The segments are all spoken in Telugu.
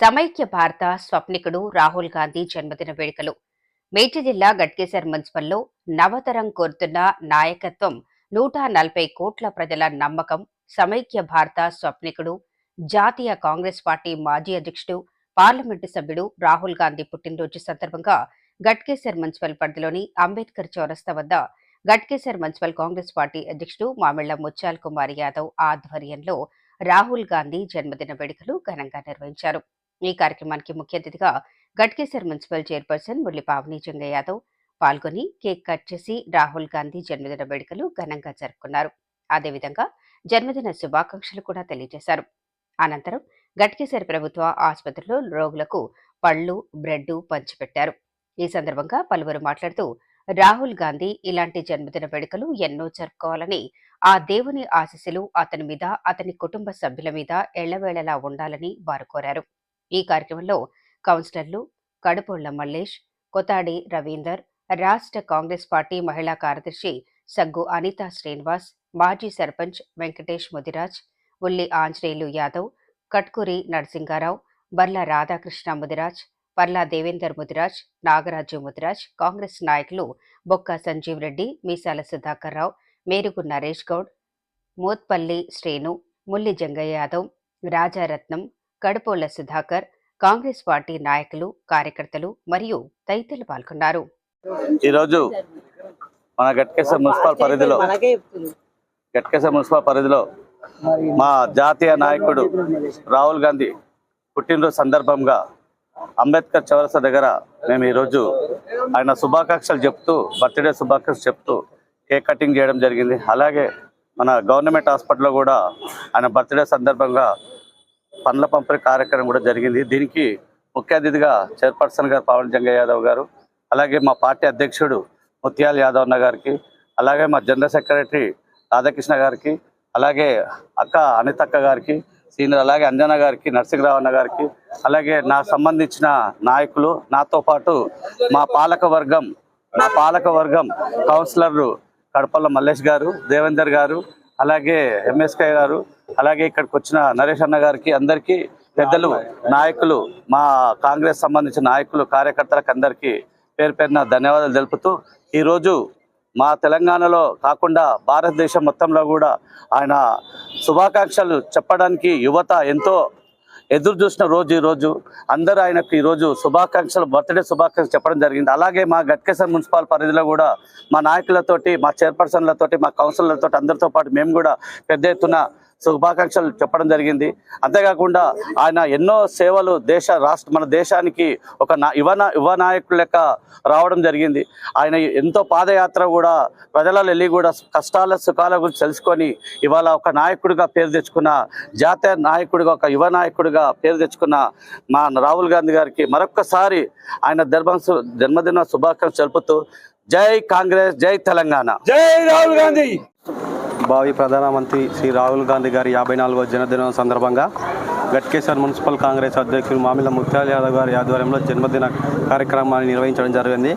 సమైక్య భారత స్వప్నికుడు రాహుల్ గాంధీ జన్మదిన వేడుకలు. మేటి జిల్లా గట్కేసర్ మున్సిపల్లో నవతరం కోరుతున్న నాయకత్వం నూట నలభై కోట్ల ప్రజల నమ్మకం సమైక్య భారత స్వప్నికుడు జాతీయ కాంగ్రెస్ పార్టీ మాజీ అధ్యక్షుడు పార్లమెంటు సభ్యుడు రాహుల్ గాంధీ పుట్టినరోజు సందర్భంగా గట్కేసర్ మున్సిపల్ పరిధిలోని అంబేద్కర్ చౌరస్తా వద్ద గట్కేసర్ మున్సిపల్ కాంగ్రెస్ పార్టీ అధ్యక్షుడు మామిళ్ళ ముత్యాల్ కుమార్ యాదవ్ ఆధ్వర్యంలో రాహుల్ గాంధీ జన్మదిన వేడుకలు ఘనంగా నిర్వహించారు. ఈ కార్యక్రమానికి ముఖ్య అతిథిగా గట్కేసర్ మున్సిపల్ చైర్పర్సన్ మురళి పావని జంగ యాదవ్ పాల్గొని కేక్ కట్ చేసి రాహుల్ గాంధీ జన్మదిన వేడుకలు ఘనంగా జరుపుకున్నారు. అదేవిధంగా జన్మదిన శుభాకాంక్షలు కూడా తెలియజేశారు. అనంతరం గట్కేసర్ ప్రభుత్వ ఆసుపత్రిలో రోగులకు పళ్ళు బ్రెడ్ పంచిపెట్టారు. ఈ సందర్భంగా పలువురు మాట్లాడుతూ రాహుల్ గాంధీ ఇలాంటి జన్మదిన వేడుకలు ఎన్నో జరుపుకోవాలని ఆ దేవుని ఆశీస్సులు అతని మీద అతని కుటుంబ సభ్యుల మీద ఎళ్ళవేళలా ఉండాలని వారు కోరారు. ఈ కార్యక్రమంలో కౌన్సిలర్లు కడుపుళ్ళ మల్లేష్ కొతాడి రవీందర్ రాష్ట్ర కాంగ్రెస్ పార్టీ మహిళా కార్యదర్శి సగ్గు అనితా శ్రీనివాస్ మాజీ సర్పంచ్ వెంకటేష్ ముదిరాజ్ ఉల్లి ఆంజనేయులు యాదవ్ కట్కూరి నరసింగారావు బర్ల రాధాకృష్ణ ముదిరాజ్ పర్లా దేవేందర్ ముదిరాజ్ నాగరాజు ముదిరాజ్ కాంగ్రెస్ నాయకులు బొక్క సంజీవ్ రెడ్డి మీసాల సుధాకర్ రావు మేరుగు నరేష్ గౌడ్ మోత్పల్లి శ్రేణు ముల్లి జంగయ్య యాదవ్ రాజారత్నం కడుపోళ్ళ సుధాకర్ కాంగ్రెస్ పార్టీ నాయకులు కార్యకర్తలు మరియు తదితరులు పాల్గొన్నారు. ఈరోజు మన గట్కేశ్వర మున్సిపల్ పరిధిలో గట్కేశ్వర మున్సిపల్ పరిధిలో మా జాతీయ నాయకుడు రాహుల్ గాంధీ పుట్టినరోజు సందర్భంగా అంబేద్కర్ చౌరస దగ్గర మేము ఈరోజు ఆయన శుభాకాంక్షలు చెప్తూ బర్త్డే శుభాకాంక్షలు చెప్తూ కేక్ కటింగ్ చేయడం జరిగింది. అలాగే మన గవర్నమెంట్ హాస్పిటల్లో కూడా ఆయన బర్త్డే సందర్భంగా పండ్ల పంపిణీ కార్యక్రమం కూడా జరిగింది. దీనికి ముఖ్య అతిథిగా చైర్పర్సన్ గారు పవన్ జంగయ్య యాదవ్ గారు అలాగే మా పార్టీ అధ్యక్షుడు ముత్యాల యాదవ్ అన్న గారికి అలాగే మా జనరల్ సెక్రటరీ రాధాకృష్ణ గారికి అలాగే అక్క అనితక్క గారికి సీనియర్ అలాగే అంజన గారికి నరసింహరావు అన్న గారికి అలాగే నా సంబంధించిన నాయకులు నాతో పాటు మా పాలక వర్గం మా పాలక వర్గం కౌన్సిలర్లు కడపల్ల మల్లేష్ గారు దేవేందర్ గారు అలాగే ఎంఎస్కే గారు అలాగే ఇక్కడికి వచ్చిన నరేష్ అన్న గారికి అందరికీ పెద్దలు నాయకులు మా కాంగ్రెస్ సంబంధించిన నాయకులు కార్యకర్తలకు అందరికీ పేరు పేరున ధన్యవాదాలు తెలుపుతూ ఈరోజు మా తెలంగాణలో కాకుండా భారతదేశం మొత్తంలో కూడా ఆయన శుభాకాంక్షలు చెప్పడానికి యువత ఎంతో ఎదురు చూసిన రోజు ఈరోజు అందరూ ఆయనకు ఈరోజు శుభాకాంక్షలు బర్త్డే శుభాకాంక్షలు చెప్పడం జరిగింది. అలాగే మా గట్కేశ్వర మున్సిపల్ పరిధిలో కూడా మా నాయకులతోటి మా చైర్పర్సన్లతోటి మా కౌన్సిలర్లతో అందరితో పాటు మేము కూడా పెద్ద ఎత్తున శుభాకాంక్షలు చెప్పడం జరిగింది. అంతేకాకుండా ఆయన ఎన్నో సేవలు దేశ రాష్ట్ర మన దేశానికి ఒక నా యువ యువ నాయకుల లెక్క రావడం జరిగింది. ఆయన ఎంతో పాదయాత్ర కూడా ప్రజలలో వెళ్ళి కూడా కష్టాల సుఖాల గురించి తెలుసుకొని ఇవాళ ఒక నాయకుడిగా పేరు తెచ్చుకున్న జాతీయ నాయకుడిగా ఒక యువ నాయకుడిగా పేరు తెచ్చుకున్న మా రాహుల్ గాంధీ గారికి మరొక్కసారి ఆయన ధర్మ జన్మదిన శుభాకాంక్షలు తెలుపుతూ జై కాంగ్రెస్ జై తెలంగాణ. జై రాహుల్ గాంధీ! భావి ప్రధానమంత్రి శ్రీ రాహుల్ గాంధీ గారి యాభై నాలుగవ జన్మదినం సందర్భంగా గట్కేశ్వర్ మున్సిపల్ కాంగ్రెస్ అధ్యక్షులు మామిల ముత్యాల యాదవ్ గారి ఆధ్వర్యంలో జన్మదిన కార్యక్రమాన్ని నిర్వహించడం జరిగింది.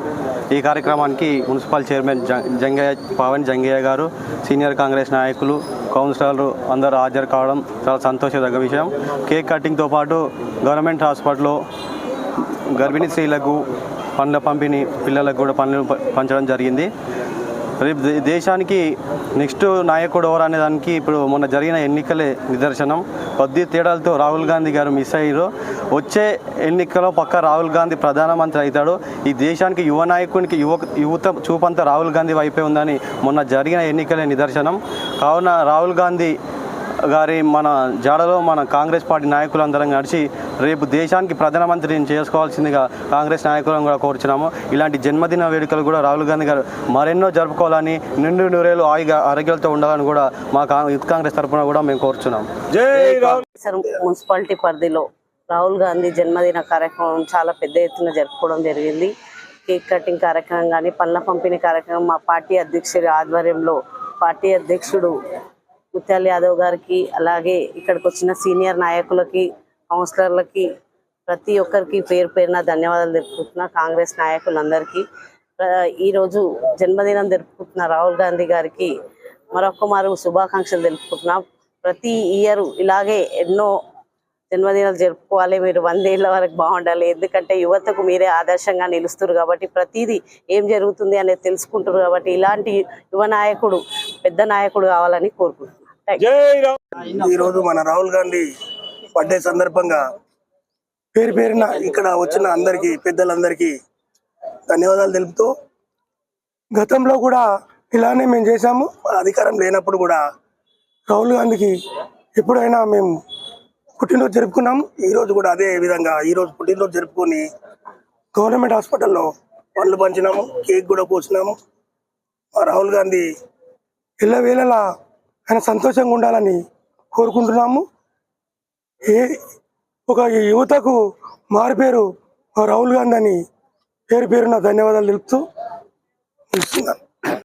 ఈ కార్యక్రమానికి మున్సిపల్ చైర్మన్ జంగయ్య పవన్ జంగయ్య గారు సీనియర్ కాంగ్రెస్ నాయకులు కౌన్సిలర్లు అందరూ హాజరు కావడం చాలా సంతోషదగ్గ విషయం. కేక్ కటింగ్తో పాటు గవర్నమెంట్ హాస్పిటల్లో గర్భిణీ స్త్రీలకు పండ్ల పంపిణీ పిల్లలకు కూడా పండ్లు పంచడం జరిగింది. రేపు దేశానికి నెక్స్ట్ నాయకుడు ఎవరు అనే దానికి ఇప్పుడు మొన్న జరిగిన ఎన్నికలే నిదర్శనం. కొద్ది తేడాలతో రాహుల్ గాంధీ గారు మిస్ అయ్యారు. వచ్చే ఎన్నికలో పక్క రాహుల్ గాంధీ ప్రధానమంత్రి అవుతాడు. ఈ దేశానికి యువ నాయకునికి యువ యువత చూపంతా రాహుల్ గాంధీ వైపే ఉందని మొన్న జరిగిన ఎన్నికలే నిదర్శనం. కావున రాహుల్ గాంధీ గారి మన జాడలో మన కాంగ్రెస్ పార్టీ నాయకులందరం కలిసి రేపు దేశానికి ప్రధానమంత్రిని చేసుకోవాల్సిందిగా కాంగ్రెస్ నాయకులను కూడా కోరుచున్నాము. ఇలాంటి జన్మదిన వేడుకలు కూడా రాహుల్ గాంధీ గారు మరెన్నో జరుపుకోవాలని నిండు నూరేళ్ళు ఆయుగా ఆరోగ్యాలతో ఉండాలని కూడా మా యూత్ కాంగ్రెస్ తరఫున కూడా మేము కోరుచున్నాం. జై రాహుల్ సార్ మున్సిపాలిటీ పరిధిలో రాహుల్ గాంధీ జన్మదిన కార్యక్రమం చాలా పెద్ద ఎత్తున జరుపుకోవడం జరిగింది. కేక్ కటింగ్ కార్యక్రమం కానీ పళ్ళ పంపిణీ కార్యక్రమం మా పార్టీ అధ్యక్షుడి ఆధ్వర్యంలో పార్టీ అధ్యక్షుడు ముత్యాల యాదవ్ గారికి అలాగే ఇక్కడికి వచ్చిన సీనియర్ నాయకులకి కౌన్సిలర్లకి ప్రతి ఒక్కరికి పేరు పేరున ధన్యవాదాలు తెలుపుతున్నా కాంగ్రెస్ నాయకులందరికీ. ఈరోజు జన్మదినం జరుపుకుంటున్న రాహుల్ గాంధీ గారికి మరొక మారు శుభాకాంక్షలు తెలుపుకుంటున్నాం. ప్రతి ఇయర్ ఇలాగే ఎన్నో జన్మదినాలు జరుపుకోవాలి. మీరు వందేళ్ళ వరకు బాగుండాలి. ఎందుకంటే యువతకు మీరే ఆదర్శంగా నిలుస్తారు కాబట్టి ప్రతిదీ ఏం జరుగుతుంది అనేది తెలుసుకుంటారు కాబట్టి ఇలాంటి యువ నాయకుడు పెద్ద నాయకుడు కావాలని కోరుకుంటున్నాను ఈరోజు మన రాహుల్ గాంధీ బర్త్డే సందర్భంగా పేరు పేరున ఇక్కడ వచ్చిన అందరికీ పెద్దలందరికీ ధన్యవాదాలు తెలుపుతూ గతంలో కూడా ఇలానే మేము చేశాము. అధికారం లేనప్పుడు కూడా రాహుల్ గాంధీకి ఎప్పుడైనా మేము పుట్టినరోజు జరుపుకున్నాము. ఈ రోజు కూడా అదే విధంగా ఈ రోజు పుట్టినరోజు జరుపుకొని గవర్నమెంట్ హాస్పిటల్లో పండ్లు పంచినాము కేక్ కూడా కోసినాము. మా రాహుల్ గాంధీ ఎల్లవేళలా ఆయన సంతోషంగా ఉండాలని కోరుకుంటున్నాము. ఏ ఒక యువతకు మారుపేరు రాహుల్ గాంధీ అని పేరు పేరున ధన్యవాదాలు తెలుపుతూ ఇస్తున్నాను